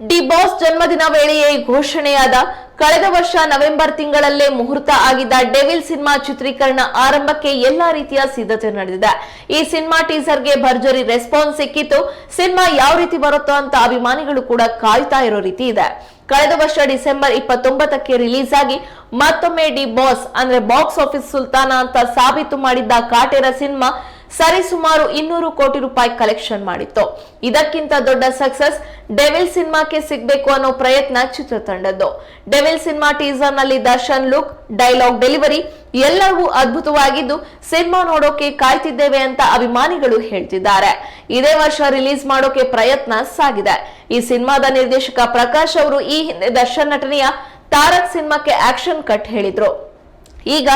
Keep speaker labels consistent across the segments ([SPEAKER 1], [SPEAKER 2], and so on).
[SPEAKER 1] D boss ಜನ್ಮದಿನ ವೇಳೆಯೇ ಘೋಷಣೆಯಾದ ಕಳೆದ ವರ್ಷ ನವೆಂಬರ್ ತಿಂಗಳಲ್ಲೇ ಮುಹೂರ್ತ ಆಗಿದ್ದ ಡೆವಿಲ್ ಸಿನಿಮಾ ಚಿತ್ರೀಕರಣ ಆರಂಭಕ್ಕೆ ಎಲ್ಲಾ ರೀತಿಯ ಸಿದ್ಧತೆ ನಡೆದಿದೆ. ಈ ಸಿನಿಮಾ ಟೀಸರ್ಗೆ ಭರ್ಜರಿ ರೆಸ್ಪಾನ್ಸ್ ಸಿಕ್ಕಿತ್ತು ಸಿನಿಮಾ ಯಾವ ರೀತಿ ಬರುತ್ತೋ ಅಂತ ಅಭಿಮಾನಿಗಳು ಕೂಡ ಕಾಯ್ತಾ ಇರೋ ರೀತಿ ಇದೆ. ಕಳೆದ ವರ್ಷ ಡಿಸೆಂಬರ್ ಇಪ್ಪತ್ತೊಂಬತ್ತಕ್ಕೆ ರಿಲೀಸ್ ಆಗಿ ಮತ್ತೊಮ್ಮೆ ಡಿ ಬಾಸ್ ಅಂದ್ರೆ ಬಾಕ್ಸ್ ಆಫೀಸ್ ಸುಲ್ತಾನ ಅಂತ ಸಾಬೀತು ಮಾಡಿದ್ದ ಕಾಟೇರ ಸಿನಿಮಾ ಸರಿಸುಮಾರು ಇನ್ನೂರು ಕೋಟಿ ರೂಪಾಯಿ ಕಲೆಕ್ಷನ್ ಮಾಡಿತ್ತು. ಇದಕ್ಕಿಂತ ದೊಡ್ಡ ಸಕ್ಸಸ್ ಡೆವಿಲ್ ಸಿನಿಮಾಕ್ಕೆ ಸಿಗ್ಬೇಕು ಅನ್ನೋ ಪ್ರಯತ್ನ ಚಿತ್ರತಂಡದ್ದು ಡೆವಿಲ್ ಸಿನಿಮಾ ಟೀಸರ್ನಲ್ಲಿ ದರ್ಶನ್ ಲುಕ್ ಡೈಲಾಗ್ ಡೆಲಿವರಿ ಎಲ್ಲವೂ ಅದ್ಭುತವಾಗಿದ್ದು ಸಿನಿಮಾ ನೋಡೋಕೆ ಕಾಯ್ತಿದ್ದೇವೆ ಅಂತ ಅಭಿಮಾನಿಗಳು ಹೇಳ್ತಿದ್ದಾರೆ. ಇದೇ ವರ್ಷ ರಿಲೀಸ್ ಮಾಡೋಕೆ ಪ್ರಯತ್ನ ಸಾಗಿದೆ. ಈ ಸಿನಿಮಾದ ನಿರ್ದೇಶಕ ಪ್ರಕಾಶ್ ಅವರು ಈ ಹಿಂದೆ ದರ್ಶನ್ ನಟನೆಯ ತಾರಕ್ ಸಿನಿಮಾಕ್ಕೆ ಆಕ್ಷನ್ ಕಟ್ ಹೇಳಿದ್ರು. ಈಗ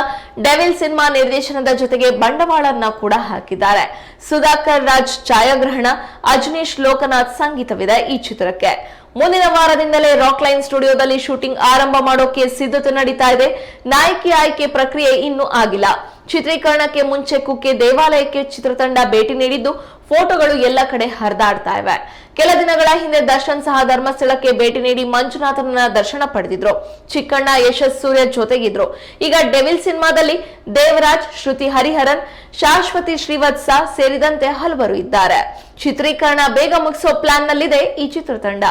[SPEAKER 1] ಡೆವಿಲ್ ಸಿನಿಮಾ ನಿರ್ದೇಶನದ ಜೊತೆಗೆ ಬಂಡವಾಳನ್ನ ಕೂಡ ಹಾಕಿದ್ದಾರೆ. ಸುಧಾಕರ್ ರಾಜ್ ಛಾಯಾಗ್ರಹಣ, ಅಜನೀಶ್ ಲೋಕನಾಥ್ ಸಂಗೀತವಿದೆ ಈ ಚಿತ್ರಕ್ಕೆ. ಮುಂದಿನ ವಾರದಿಂದಲೇ ರಾಕ್ ಲೈನ್ ಸ್ಟುಡಿಯೋದಲ್ಲಿ ಶೂಟಿಂಗ್ ಆರಂಭ ಮಾಡೋಕೆ ಸಿದ್ಧತೆ ನಡೀತಾ ಇದೆ. ನಾಯಕಿ ಆಯ್ಕೆ ಪ್ರಕ್ರಿಯೆ ಇನ್ನೂ ಆಗಿಲ್ಲ. ಚಿತ್ರೀಕರಣಕ್ಕೆ ಮುಂಚೆ ಕುಕ್ಕೆ ದೇವಾಲಯಕ್ಕೆ ಚಿತ್ರತಂಡ ಭೇಟಿ ನೀಡಿದ್ದು ಫೋಟೋಗಳು ಎಲ್ಲ ಕಡೆ ಹರಿದಾಡ್ತಾ ಇವೆ. ಕೆಲ ದಿನಗಳ ಹಿಂದೆ ದರ್ಶನ್ ಸಹ ಧರ್ಮಸ್ಥಳಕ್ಕೆ ಭೇಟಿ ನೀಡಿ ಮಂಜುನಾಥನ ದರ್ಶನ ಪಡೆದಿದ್ರು. ಚಿಕ್ಕಣ್ಣ ಯಶಸ್ ಸೂರ್ಯ ಜೊತೆಗಿದ್ರು. ಈಗ ಡೆವಿಲ್ ಸಿನಿಮಾದಲ್ಲಿ ದೇವರಾಜ್, ಶ್ರುತಿ ಹರಿಹರನ್, ಶಾಶ್ವತಿ ಶ್ರೀವತ್ಸ ಸೇರಿದಂತೆ ಹಲವರು ಇದ್ದಾರೆ. ಚಿತ್ರೀಕರಣ ಬೇಗ ಮುಗಿಸೋ ಪ್ಲಾನ್ ನಲ್ಲಿದೆ ಈ ಚಿತ್ರತಂಡ.